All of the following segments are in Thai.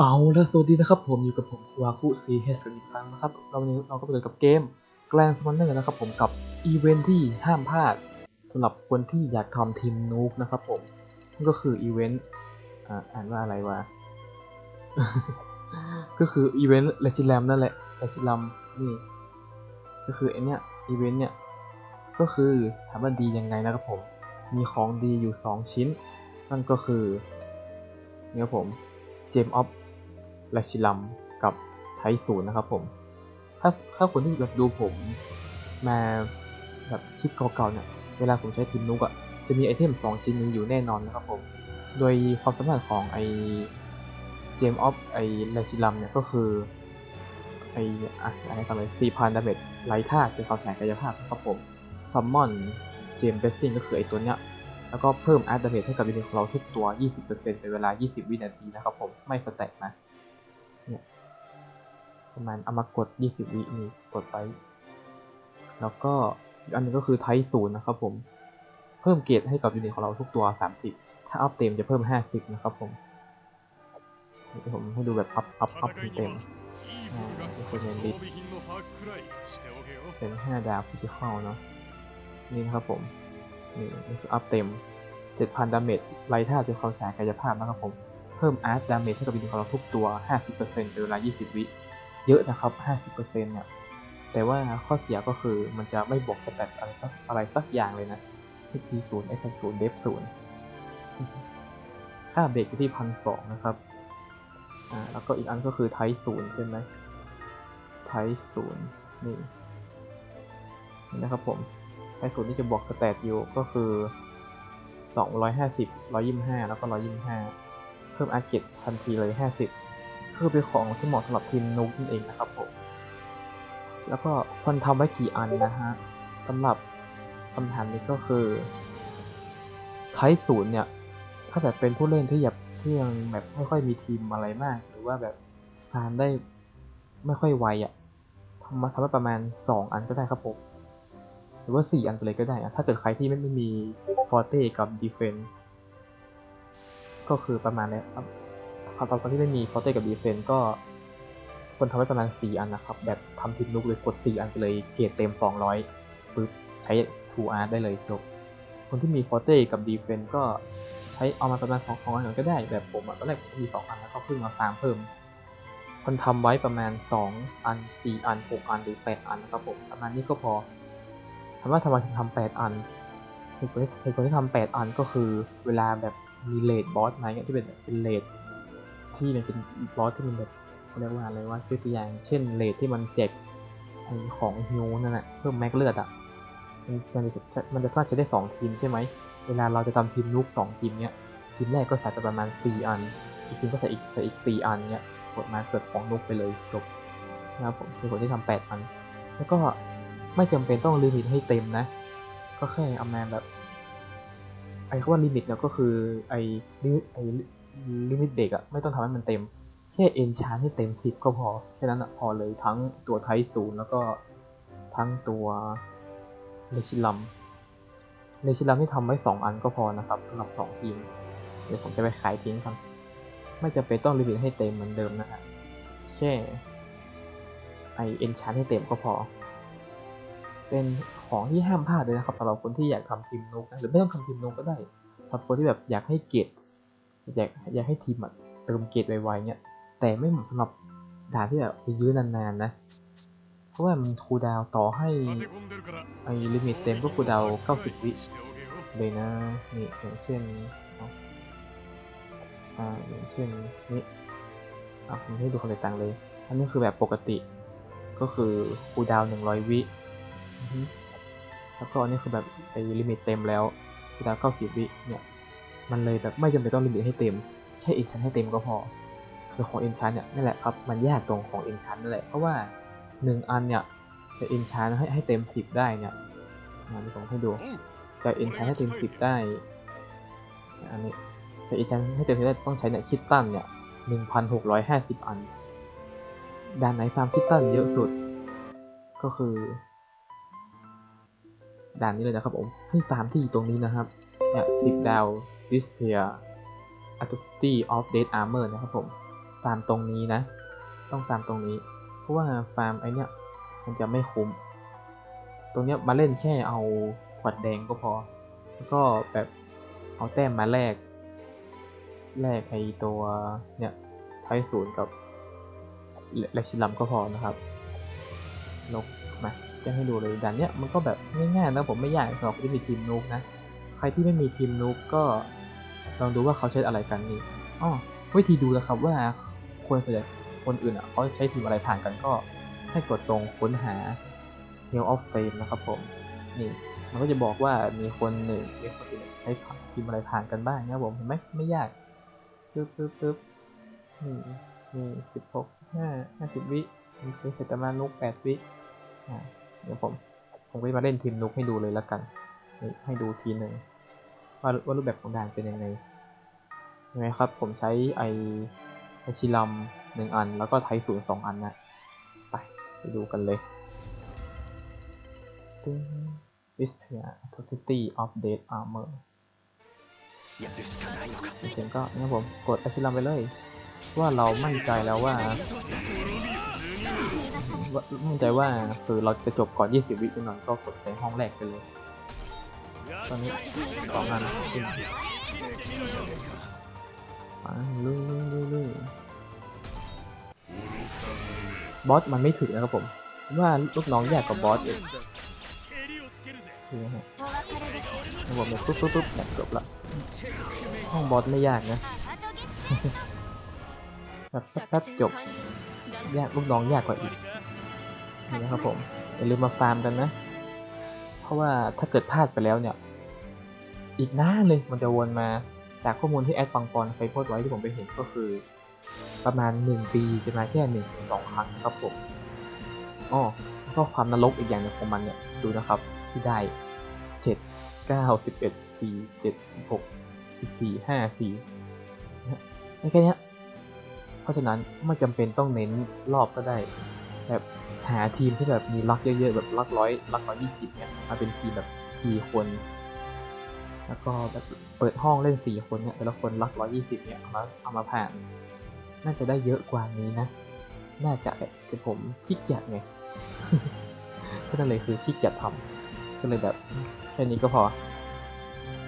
เอาแล้วสวัสดีนะครับผมอยู่กับผมคูอาคุซีเฮสอีกครั้งนะครับ เราวันนี้เราก็ไปเจอกับเกมแกลนสมอนเนอร์นะครับผมกับอีเวนท์ที่ห้ามพลาดสำหรับคนที่อยากทำทีมนูกนะครับผมนั่นก็คืออีเวนต์อ่าอ่านว่าอะไรวะ ก็คืออีเวนต์เลซิลัมนั่นแหละเลซิลัมนี่ ก็คือไอเนี้ยอีเวนต์เนี่ย ก็คือถามว่าดียังไงนะครับผม มีของดีอยู่ 2 ชิ้น นั่นก็คือนี่ครับผมเจมออฟ ลาชิลัมกับไทศูนย์นะครับผมถ้าถ้าคนที่แบบดูผมมาแบบคลิปเก่าๆเนี่ยเวลาผมใช้ทีมนุกอะจะมีไอเทม 2 ชิ้นนี้อยู่แน่นอนนะครับผม โดยความสามารถของไอเจมออฟไอลาชิลัมเนี่ยก็คือไออะอะไรกันเลย4,000ดาเมจไร้ธาตุเป็นความแสงกายภาพนะครับผมซัมมอนเจมเบสซิ่งก็คือไอตัวเนี้ยแล้วก็เพิ่มอาร์ตดาเมจให้กับยูนิตของเราทุกตัว 20%เป็นเวลา 20 วินาทีนะครับผม ไม่สแต็กนะ เนี่ยประมาณเอามากด 20 วินี่กดไป แล้วก็อีกอันหนึงก็คือไทศูนย์นะครับผมเพิ่มเกรดให้กับยูนิตของเราทุกตัว 30 ถ้าอัพเต็มจะเพิ่ม 50 นะครับผมผมให้ดูแบบอัพอัพอัพเต็มๆอ่านี่คือเมนลิเป็น5ดาวพิจิเข้าเนาะนี่นะครับผมนี่นี่คืออัพเต็ม 7,000 ดาเมจไล่ท่าจนความแสงกายภาพนะครับผม เพิ่มอาร์ตดาเมจให้กับวินของเราทุกตัว 50%เป็นเวลา 20 วิ เยอะนะครับ 50%เนี่ย แต่ว่าข้อเสียก็คือมันจะไม่บวกสแตทอะไรสักอะไรสักอย่างเลยนะที่ P 0 S 0 Dev 0ค่าเบรกอยู่ที่พันสองนะครับ อ่า แล้วก็อีกอันก็คือไทศูนย์ใช่ไหมไทศูนย์นี่นี่นะครับผมไอศูนย์ที่จะบวกสแตทอยู่ก็คือ 250 125 แล้วก็ 125 พิ่มอาเกตทันทีเลย 50คือเป็นของที่เหมาะสำหรับทีมนุกนั่นเองนะครับผม แล้วก็คนทำไว้กี่อันนะฮะสำหรับคำถามนี้ก็คือไทศูนย์เนี่ย ถ้าแบบเป็นผู้เล่นที่แบบที่ยังแบบไม่ค่อยมีทีมอะไรมาก หรือว่าแบบฟาร์มได้ไม่ค่อยไวอะ่ะทำมาทำให้ประมาณ 2 อันก็ได้ครับผม หรือว่า 4 อันไปเลยก็ได้อะถ้าเกิดใครที่ไม่ไม่มีฟอร์เต้กับดีเฟน ก็คือประมาณนี้ครับตอนตอนที่ไม่มีฟอร์เต้กับดีเฟนก็ควรทำไว้ประมาณ 4 อันนะครับ แบบทำทีมลุกเลยกด 4 อันไปเลยเกรดเต็ม 200ปึ๊บใช้ 2 art ได้เลยจบ คนที่มีฟอร์เต้กับดีเฟนก็ใช้เอามาประมาณ2 2อันก็ได้แบบผมอะตอนแรกผมมี 2 อันแล้วก็เพิ่งมาฟาร์มเพิ่มคนทำไว้ประมาณ 2 อัน 4 อัน 6 อันหรือ 8 อันนะครับผมประมาณนี้ก็พอถามว่าทำไมถึงทำแปดอันเหตุผลที่เหตุผลที่ทำแปดอันก็คือเวลาแบบ มีเลดบอสมาเงี้ยที่เป็นเป็นเลดที่มันเป็นบอสที่มันแบบเรียกว่าอะไรว่ายกตัวอย่างเช่นเลดที่มันแจกไอของฮิวนั่นแหละเพิ่มแม็กเลือดอะมันมันจะมันจะสามารถใช้ได้สองทีมใช่ไหมเวลาเราจะทำทีมนุกสองทีมเนี้ยทีมแรกก็ใส่ไปประมาณสี่อัน อีกทีมก็ใส่อีกใส่อีกสี่อันเนี้ยกดมาเกิดของนุกไปเลยจบนะครับผมเหตุผลที่ทำแปดอัน แล้วก็ไม่จำเป็นต้องลิมิตให้เต็มนะ ก็แค่เอามาแบบ ไอ้คำว่าลิมิตเนี่ยก็คือไอ้ลิไอ้ลิมิตเบรกอะไม่ต้องทำให้มันเต็มแค่เอนชานให้เต็ม 10 ก็พอ แค่นั้นอะพอเลยทั้งตัวไทศูนย์แล้วก็ทั้งตัวเลชิลัมเลชิลัมที่ทำไว้ 2 อันก็พอนะครับสำหรับ 2 ทีม เดี๋ยวผมจะไปขายทิ้งครับ ไม่จำเป็นต้องลิมิตให้เต็มเหมือนเดิมนะฮะแค่ไอเอนชานให้เต็มก็พอ เป็นของที่ห้ามพลาดเลยนะครับสำหรับคนที่อยากทำทีมนุกนะหรือไม่ต้องทำทีมนุกก็ได้สำหรับคนที่แบบอยากให้เกรดอยากอยากให้ทีมอะเติมเกรดไวๆเนี่ยแต่ไม่เหมาะสำหรับด่านที่แบบไปยื้อนานๆนะเพราะว่ามันคูดาวต่อให้ไอลิมิตเต็มก็คูดาว 90 วิเลยนะนี่อย่างเช่นอ่าอย่างเช่นนี่อะผมให้ดูความแตกต่างเลย อันนี้คือแบบปกติ ก็คือคูดาวน์100 วิอือฮึ แล้วก็อันนี้คือแบบไอ้ลิมิตเต็มแล้วคูลดาวน์90วิเนี่ย มันเลยแบบไม่จำเป็นต้องลิมิตให้เต็ม แค่เอนชันให้เต็มก็พอ คือของเอนชันเนี่ยนั่นแหละครับ มันยากตรงของเอนชันนั่นแหละ เพราะว่า1อันเนี่ยจะเอนชันให้ให้เต็ม10ได้เนี่ยอันนี้ผมให้ดู จะเอนชันให้เต็ม10ได้ อันนี้จะเอนชันให้เต็ม10ได้ต้องใช้เนี่ยคิตตันเนี่ย1,650อันด่านไหนฟาร์มคิตตันเยอะสุด ก็คือ ด่านนี้เลยนะครับผม ให้ฟาร์มที่อยู่ตรงนี้นะครับเนี่ย10ดาว Display Atrocity of Dead Armor นะครับผม ฟาร์มตรงนี้นะ ต้องฟาร์มตรงนี้ เพราะว่าฟาร์มไอเนี้ยมันจะไม่คุ้ม ตรงเนี้ยมาเล่นแค่เอาขวดแดงก็พอ แล้วก็แบบเอาแต้มมาแลก แลกไอตัวเนี่ยไทยศูนย์กับและชิลัมก็พอนะครับ นกมา จะให้ดูเลยด่านเนี้ยมันก็แบบง่ายๆนะผมไม่ยากสำหรับคนที่มีทีมนุกนะ ใครที่ไม่มีทีมนุกก็ลองดูว่าเขาใช้อะไรกันนี่อ๋อวิธีดูแล้วครับว่าคนส่วนใหญ่คนอื่นอะเขาใช้ทีมอะไรผ่านกันก็ให้กดตรงค้นหา Hell of Fame นะครับผม นี่มันก็จะบอกว่ามีคนหนึ่งมีคนอื่นใช้ทีมอะไรผ่านกันบ้างนะผมเห็นไหมไม่ยากปึ๊บปึ๊บปึ๊บนี่มีสิบหกสิบห้าห้าสิบวิมีใช้เซตมานุกแปดวิอ่า เดี๋ยวผมผมไปมาเล่นทีมนุกให้ดูเลยแล้วกันนี่ให้ดูทีหนึ่งว่าว่ารูปแบบของด่านเป็นยังไงเห็ไหมครับ ผมใช้ไอไอชิลัมหนึ่งอัน แล้วก็ไทศูนย์สองอันนะไปไปดูกันเลยตึ้ง Display Totality Update Armor ถึงก็เนี่ยผมกดอาชิลัมไปเลย ว่าเรามั่นใจแล้วว่า มั่นใจว่าคือเราจะจบก่อน 20 วิไปหน่อยก็กดในห้องแรกไปเลย ตอนนี้สองอันขึ้นมาลุยลุยลุยลุยบอสมันไม่ถึงนะครับผม ว่าลูกน้องยากกว่าบอสเองนี่นะฮะระบบเนี่ยปุ๊บปุ๊บปุ๊บเนี่ยเกือบละห้องบอสไม่ยากนะแบบแป๊บจบ ยากลูกน้องยากกว่าอีก นี่นะครับผมอย่าลืมมาฟาร์มกันนะ เพราะว่าถ้าเกิดพลาดไปแล้วเนี่ย อีกนานเลยมันจะวนมาจากข้อมูลที่แอดปังปอนเคยโพสต์ไว้ที่ผมไปเห็นก็คือ ประมาณ 1 ปีจะมาแค่1นถึงสครั้งนะครับผมอ๋อแล้วก็ความนรกอีกอย่างหนึงของมันเนี่ยดูนะครับที่ได้ 7 9 11 4 7 16 14 5 4ไม่แค่เนี้ยเพราะฉะนั้นไม่จำเป็นต้องเน้นรอบก็ได้ แบบหาทีมที่แบบมีลักเยอะๆแบบลักร้อยลักร้อยยี่สิบเนี่ยมาเป็นทีมแบบสี่คน แล้วก็แบบเปิดห้องเล่นสี่คนเนี่ยแต่ละคนลักร้อยยี่สิบเนี่ยเอามาเอามาผ่าน น่าจะได้เยอะกว่านี้นะ น่าจะแหละแต่ผมขี้เกียจไงก็นั่นเลยคือขี้เกียจทำก็เลยแบบแค่นี้ก็พอ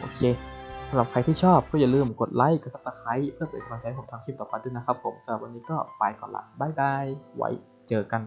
โอเคสำหรับใครที่ชอบก็อย่าลืมกดไลค์กด subscribe เพื่อเป็นกำลังใจให้ผมทำคลิปต่อไปด้วยนะครับผมสำหรับวันนี้ก็ไปก่อนละบ๊ายบายไว้ เจอกัน